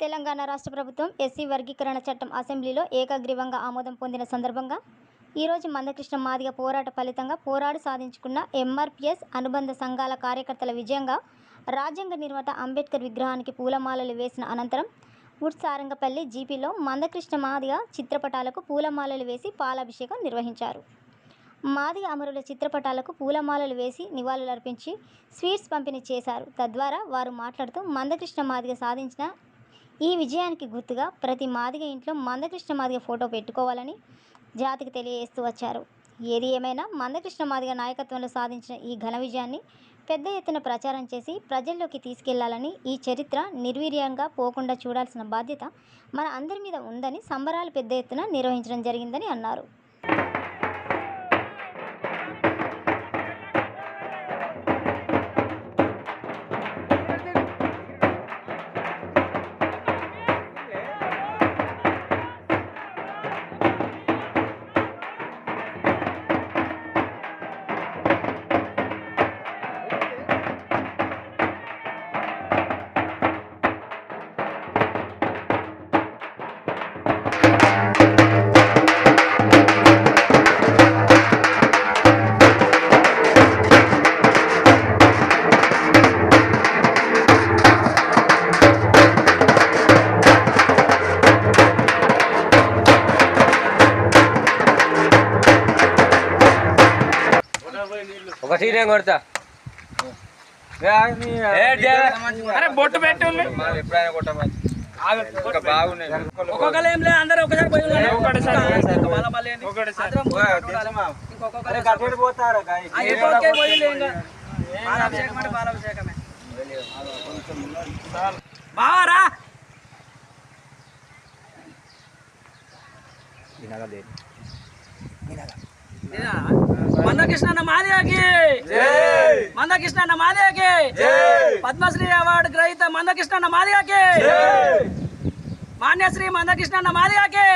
తెలంగాణ రాష్ట్ర ప్రభుత్వం ఎస్సీ వర్గీకరణ చట్టం అసెంబ్లీలో ఏకగ్రీవంగా ఆమోదం పొందిన సందర్భంగా ఈరోజు మందకృష్ణ మాదిగ పోరాట ఫలితంగా పోరాడు సాధించుకున్న ఎంఆర్పిఎస్ అనుబంధ సంఘాల కార్యకర్తల విజయంగా రాజ్యాంగ నిర్మాత అంబేద్కర్ విగ్రహానికి పూలమాలలు వేసిన అనంతరం ఉడ్ సారంగపల్లి జీపీలో మందకృష్ణ మాదిగ చిత్రపటాలకు పూలమాలలు వేసి పాలాభిషేకం నిర్వహించారు. మాదిగ అమరుల చిత్రపటాలకు పూలమాలలు వేసి నివాళులర్పించి స్వీట్స్ పంపిణీ చేశారు. తద్వారా వారు మాట్లాడుతూ మందకృష్ణ మాదిగ సాధించిన ఈ విజయానికి గుర్తుగా ప్రతి మాదిగ ఇంట్లో మందకృష్ణ మాదిగ ఫోటో పెట్టుకోవాలని జాతికి తెలియజేస్తూ వచ్చారు. ఏది ఏమైనా మందకృష్ణ మాదిగ నాయకత్వంలో సాధించిన ఈ ఘన విజయాన్ని పెద్ద ఎత్తున ప్రచారం చేసి ప్రజల్లోకి తీసుకెళ్ళాలని ఈ చరిత్ర నిర్వీర్యంగా పోకుండా చూడాల్సిన బాధ్యత మన అందరి మీద ఉందని సంబరాలు పెద్ద ఎత్తున నిర్వహించడం జరిగిందని అన్నారు. ఒక సీట్ ఏం కొడతా అరే బొట్టు పెట్టి ఎప్పుడైనా కొట్టమని ఇంకా బాగున్నాయి ఒక్కొక్కరు ఏం లేదు అందరూ ఒకసారి పోయి ఉన్నారు. మళ్ళా మళ్ళీ ఏంది? అందరం పోయి ఉండాలి. ఇంకొక్కొక్కరు అయిపోకే పోయిలే ఇంకా. పాలాభిషేకం అంటే పాలాభిషేకమే బావారా మందకృష్ణ అన్న మాదియాకి ಮಂದಕೃಷ್ಣನ ಮಾಲೆಯಾಗಿ ಮಂದಕೃಷ್ಣನ ಮಾಲೆಯಾಗಿ ಪದ್ಮಶ್ರೀ ಅವಾರ್ಡ್ ಗ್ರಹೀತ ಮಂದಕೃಷ್ಣನ ಮಾಲೆಯಾಗಿ ಮಾನ್ಯ ಶ್ರೀ ಮಂದಕೃಷ್ಣನ ಮಾಲೆಯಾಗಿ